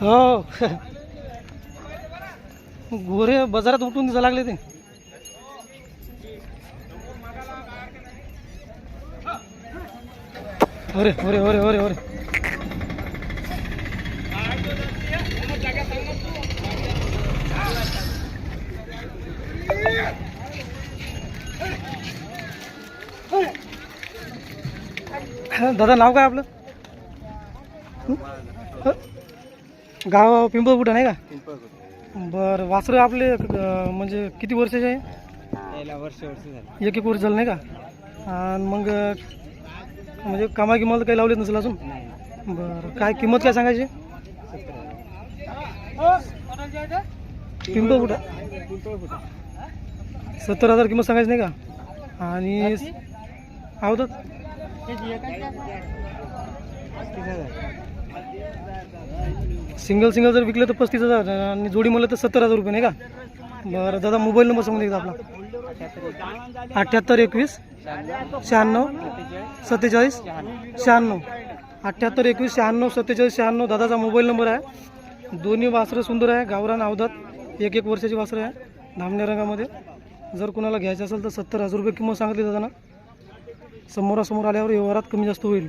हो. गोरे बाजारात उठून दिसा लागले ते. अरे अरे अरे अरे अरे. दादा नाव काय आपलं? गाव पिंपळपुटा नाही का? बरं वासरं आपले म्हणजे किती वर्षाचे आहे? वर्ष वर्ष एक एक वर्ष झालं नाही का? आणि मग म्हणजे कामा किंमत काही लावलेत नसेल अजून? बरं काय किंमत काय सांगायची? पिंपळपुटा सत्तर हजार किंमत सांगायची नाही का? आणि आवतात सिंगल सिंगल जर विकलं तर पस्तीस हजार आणि जोडी म्हणलं तर सत्तर हजार रुपये नाही का? बरं दादा मोबाईल नंबर सांगून एकदा आपला. अठ्ठ्याहत्तर एकवीस शहाण्णव सत्तेचाळीस शहाण्णव. अठ्ठ्याहत्तर एकवीस शहाण्णव सत्तेचाळीस शहाण्णव. दादाचा मोबाईल नंबर आहे. दोन्ही वासरं सुंदर आहे. गावरान अवधात एक एक वर्षाची वासरं आहे. धामण्या रंगामध्ये. जर कुणाला घ्यायचं असेल तर सत्तर हजार रुपये किंमत सांगितली जाताना समोरासमोर आल्यावर व्यवहारात कमी जास्त होईल.